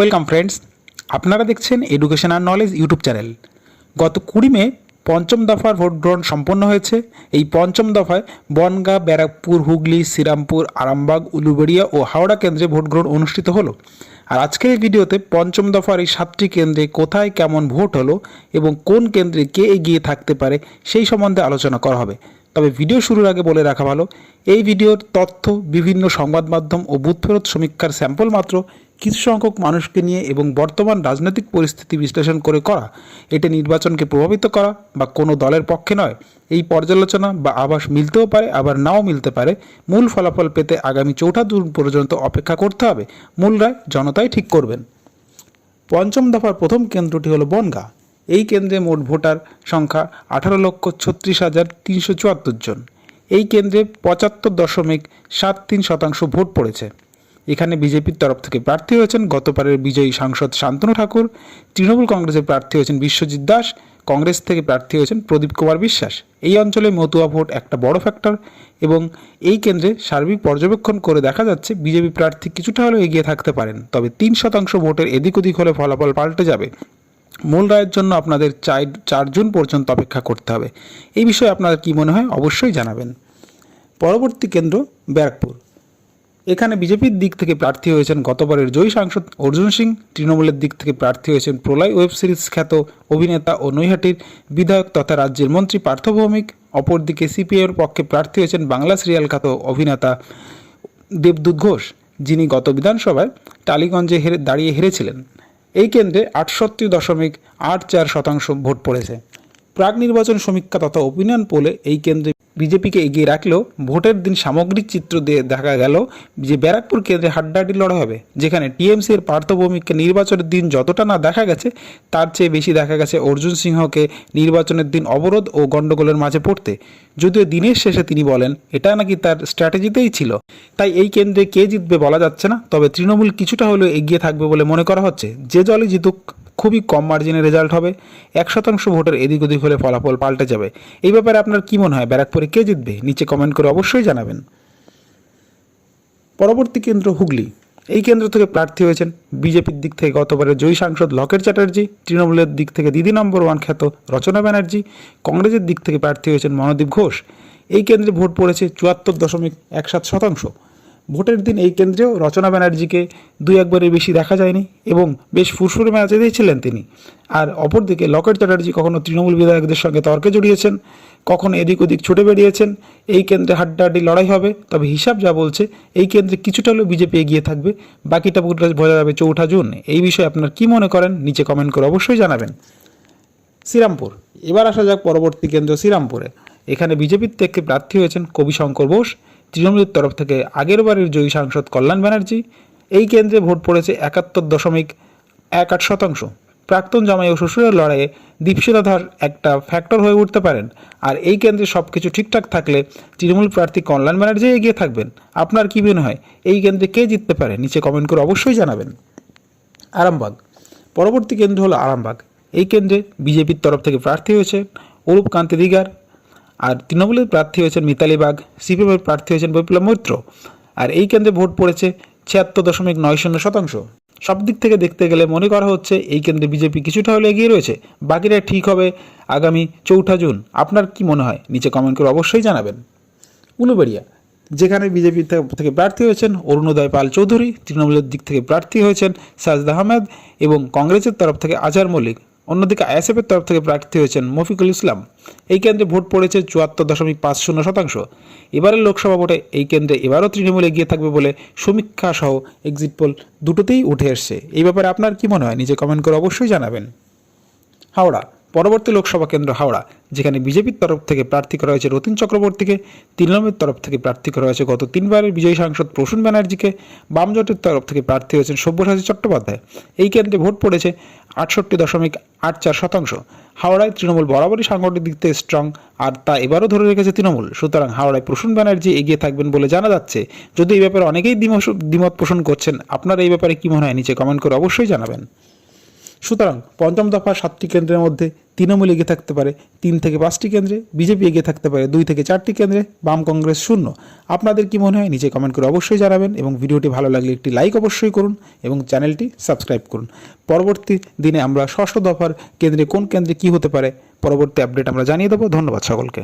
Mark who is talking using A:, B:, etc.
A: Welcome friends আপনারা দেখছেন education আর নলেজ ইউটিউব চ্যানেল গত কুড়ি মে পঞ্চম দফার ভোট গ্রহণ সম্পন্ন হয়েছে। এই পঞ্চম দফায় বনগাঁ, ব্যারাকপুর, হুগলি, শ্রীরামপুর, আরামবাগ, উলুবেড়িয়া ও হাওড়া কেন্দ্রে ভোট গ্রহণ অনুষ্ঠিত হলো। আর আজকের এই ভিডিওতে পঞ্চম দফার এই সাতটি কেন্দ্রে কোথায় কেমন ভোট হলো এবং কোন কেন্দ্রে কে এগিয়ে থাকতে পারে সেই সম্বন্ধে আলোচনা করা হবে। তবে ভিডিও শুরুর আগে বলে রাখা ভালো, এই ভিডিওর তথ্য, বিভিন্ন সংবাদ মাধ্যম ও বুথ ফেরত সমীক্ষার স্যাম্পল মাত্র কিছু সংখ্যক মানুষকে নিয়ে এবং বর্তমান রাজনৈতিক পরিস্থিতি বিশ্লেষণ করে করা, এটি নির্বাচনকে প্রভাবিত করা বা কোনো দলের পক্ষে নয়। এই পর্যালোচনা বা আবাস মিলতেও পারে, আবার নাও মিলতে পারে। মূল ফলাফল পেতে আগামী চৌঠা জুন পর্যন্ত অপেক্ষা করতে হবে। মূল রায় জনতাই ঠিক করবেন। পঞ্চম দফার প্রথম কেন্দ্রটি হলো বনগাঁ। এই কেন্দ্রে মোট ভোটার সংখ্যা আঠারো লক্ষ ছত্রিশ হাজার তিনশো চুয়াত্তর জন। এই কেন্দ্রে পঁচাত্তর দশমিক সাত তিন শতাংশ ভোট পড়েছে। এখানে বিজেপির তরফ থেকে প্রার্থী হয়েছেন গতবারের বিজয়ী সাংসদ শান্তনু ঠাকুর, তৃণমূল কংগ্রেসের প্রার্থী হয়েছেন বিশ্বজিৎ দাস, কংগ্রেস থেকে প্রার্থী হয়েছেন প্রদীপ কুমার বিশ্বাস। এই অঞ্চলে মতুয়া ভোট একটা বড় ফ্যাক্টর এবং এই কেন্দ্রে সার্বিক পর্যবেক্ষণ করে দেখা যাচ্ছে বিজেপি প্রার্থী কিছুটা হলেও এগিয়ে থাকতে পারেন, তবে তিন শতাংশ ভোটের এদিক ওদিক হলে ফলাফল পাল্টে যাবে মূল রায়ের জন্য আপনাদের চার চার জুন পর্যন্ত অপেক্ষা করতে হবে। এই বিষয়ে আপনাদের কী মনে হয় অবশ্যই জানাবেন। পরবর্তী কেন্দ্র, ব্যারাকপুর। এখানে বিজেপির দিক থেকে প্রার্থী হয়েছেন গতবারের জয়ী সাংসদ অর্জুন সিং, তৃণমূলের দিক থেকে প্রার্থী হয়েছেন প্রলয় ওয়েব সিরিজ খ্যাত অভিনেতা ও নৈহাটির বিধায়ক তথা রাজ্যের মন্ত্রী পার্থ ভৌমিক। অপরদিকে সিপিআইয়ের পক্ষে প্রার্থী হয়েছেন বাংলা সিরিয়াল খ্যাত অভিনেতা দেবদূত ঘোষ, যিনি গত বিধানসভায় টালিগঞ্জে হেরে, দাঁড়িয়ে হেরেছিলেন। এই কেন্দ্রে আটষট্টি দশমিক আট চার শতাংশ ভোট পড়েছে। প্রাক নির্বাচন সমীক্ষা তথা ওপিনিয়ন পোলে এই কেন্দ্রে বিজেপিকে এগিয়ে রাখলেও ভোটের দিন সামগ্রিক চিত্র দিয়ে দেখা গেল যে ব্যারাকপুর কেন্দ্রে হাড্ডাহাড্ডি লড়াই হবে, যেখানে টিএমসি এর পার্থভৌমিককে নির্বাচনের দিন যতটা না দেখা গেছে, তার চেয়ে বেশি দেখা গেছে অর্জুন সিংহকে নির্বাচনের দিন অবরোধ ও গণ্ডগোলের মাঝে পড়তে। যদিও দিনের শেষে তিনি বলেন, এটা নাকি তার স্ট্র্যাটেজিতেই ছিল। তাই এই কেন্দ্রে কে জিতবে বলা যাচ্ছে না, তবে তৃণমূল কিছুটা হলেও এগিয়ে থাকবে বলে মনে করা হচ্ছে। যে দলই জিতুক, খুবই কম মার্জিনে রেজাল্ট হবে। এক শতাংশ ভোটের এদিক ওদিক হলে ফলাফল পাল্টে যাবে। এই ব্যাপারে আপনার কী মনে হয়? ব্যারাকপুরে কে জিতবে? নিচে কমেন্ট করে অবশ্যই জানাবেন। পরবর্তী কেন্দ্র হুগলি। এই কেন্দ্র থেকে প্রার্থী হয়েছেন বিজেপির দিক থেকে গতবারের জয়ী সাংসদ লকেট চ্যাটার্জি, তৃণমূলের দিক থেকে দিদি নম্বর ওয়ান খ্যাত রচনা ব্যানার্জি, কংগ্রেসের দিক থেকে প্রার্থী হয়েছেন মনোদীপ ঘোষ। এই কেন্দ্রে ভোট পড়েছে চুয়াত্তর দশমিক এক সাত শতাংশ। ভোটের দিন এই কেন্দ্রেও রচনা ব্যানার্জিকে দুই একবারের বেশি দেখা যায়নি এবং বেশ ফুরফুরে ম্যাচে দিয়েছিলেন তিনি। আর অপরদিকে লকেট চ্যাটার্জি কখনো তৃণমূল বিধায়কদের সঙ্গে তর্কে জড়িয়েছেন, কখনো এদিক ওদিক ছুটে বেরিয়েছেন এই কেন্দ্রে হাড্ডাহাড্ডি লড়াই হবে, তবে হিসাব যা বলছে, এই কেন্দ্রে কিছুটা হলেও বিজেপি এগিয়ে থাকবে, বাকিটা বোঝা যাবে চৌঠা জুন। এই বিষয়ে আপনার কি মনে করেন? নিচে কমেন্ট করে অবশ্যই জানাবেন। শ্রীরামপুর, এবার আসা যাক পরবর্তী কেন্দ্র শ্রীরামপুরে। এখানে বিজেপির থেকে প্রার্থী হয়েছেন কবি শঙ্কর বোস। তৃণমূলের তরফ থেকে আগের বারের জয়ী সাংসদ কল্যাণ ব্যানার্জি। এই কেন্দ্রে ভোট পড়েছে একাত্তর দশমিক এক আট শতাংশ। প্রাক্তন জামাই ও শ্বশুরের লড়াইয়ে দীপশিলাধর একটা ফ্যাক্টর হয়ে উঠতে পারেন। আর এই কেন্দ্রে সব কিছু ঠিকঠাক থাকলে তৃণমূল প্রার্থী কল্যাণ ব্যানার্জি এগিয়ে থাকবেন। আপনার কী মনে হয়? এই কেন্দ্রে কে জিততে পারে? নিচে কমেন্ট করে অবশ্যই জানাবেন। আরামবাগ। পরবর্তী কেন্দ্র হলো আরামবাগ। এই কেন্দ্রে বিজেপির তরফ থেকে প্রার্থী হয়েছে। অরূপ কান্তি দিগার আর তৃণমূলের প্রার্থী হয়েছেন মিতালি বাগ, সিপিএমের প্রার্থী হয়েছেন বিপ্লব মৈত্র। আর এই কেন্দ্রে ভোট পড়েছে ছিয়াত্তর দশমিক নয় শূন্য শতাংশ। সব দিক থেকে দেখতে গেলে মনে করা হচ্ছে এই কেন্দ্রে বিজেপি কিছুটা হলে এগিয়ে রয়েছে বাকিটা ঠিক হবে আগামী চৌঠা জুন। আপনার কি মনে হয়? নিচে কমেন্ট করে অবশ্যই জানাবেন। উলুবেড়িয়া, যেখানে বিজেপি থেকে প্রার্থী হয়েছেন অরুণোদয় পাল চৌধুরী, তৃণমূলের দিক থেকে প্রার্থী হয়েছেন সাজদ আহমেদ এবং কংগ্রেসের তরফ থেকে আজহার মল্লিক। অন্যদিকে আইএসএফের তরফ থেকে প্রার্থী হয়েছেন মফিকুল ইসলাম। এই কেন্দ্রে ভোট পড়েছে চুয়াত্তর দশমিক পাঁচ শূন্য শতাংশ। এবারের লোকসভা ভোটে এই কেন্দ্রে এবারও তৃণমূল এগিয়ে থাকবে বলে সমীক্ষা সহ এক্সিট পোল দুটোতেই উঠে এসছে। এই ব্যাপারে আপনার কি মনে হয়? নিজে কমেন্ট করে অবশ্যই জানাবেন। হাওড়া। পরবর্তী লোকসভা কেন্দ্র হাওড়া, যেখানে বিজেপির তরফ থেকে প্রার্থী করা হয়েছে রতিন চক্রবর্তীকে, তৃণমূলের তরফ থেকে প্রার্থী করা হয়েছে গত তিনবারের বিজয়ী সাংসদ প্রসূন ব্যানার্জিকে, বামজোটের তরফ থেকে প্রার্থী হয়েছেন সব্যসাচী চট্টোপাধ্যায়। এই কেন্দ্রে ভোট পড়েছে আটষট্টি দশমিক আট চার শতাংশ। হাওড়ায় তৃণমূল বরাবরই সাংগঠনিক দিক থেকে স্ট্রং আর তা এবারও ধরে রেখেছে তৃণমূল। সুতরাং হাওড়ায় প্রসূন ব্যানার্জি এগিয়ে থাকবেন বলে জানা যাচ্ছে। যদি এই ব্যাপারে অনেকেই দ্বিমত পোষণ করছেন, আপনারা এই ব্যাপারে কী মনে হয়? নিচে কমেন্ট করে অবশ্যই জানাবেন। সুতরাং পঞ্চম দফার সাতটি কেন্দ্রের মধ্যে তৃণমূল এগিয়ে থাকতে পারে তিন থেকে পাঁচটি কেন্দ্রে, বিজেপি এগিয়ে থাকতে পারে দুই থেকে চারটি কেন্দ্রে, বাম কংগ্রেস শূন্য। আপনাদের কি মনে হয়? নিচে কমেন্ট করে অবশ্যই জানাবেন এবং ভিডিওটি ভালো লাগলে একটি লাইক অবশ্যই করুন এবং চ্যানেলটি সাবস্ক্রাইব করুন। পরবর্তী দিনে আমরা ষষ্ঠ দফার কেন্দ্রে কোন কেন্দ্রে কি হতে পারে, পরবর্তী আপডেট আমরা জানিয়ে দেবো। ধন্যবাদ সকলকে।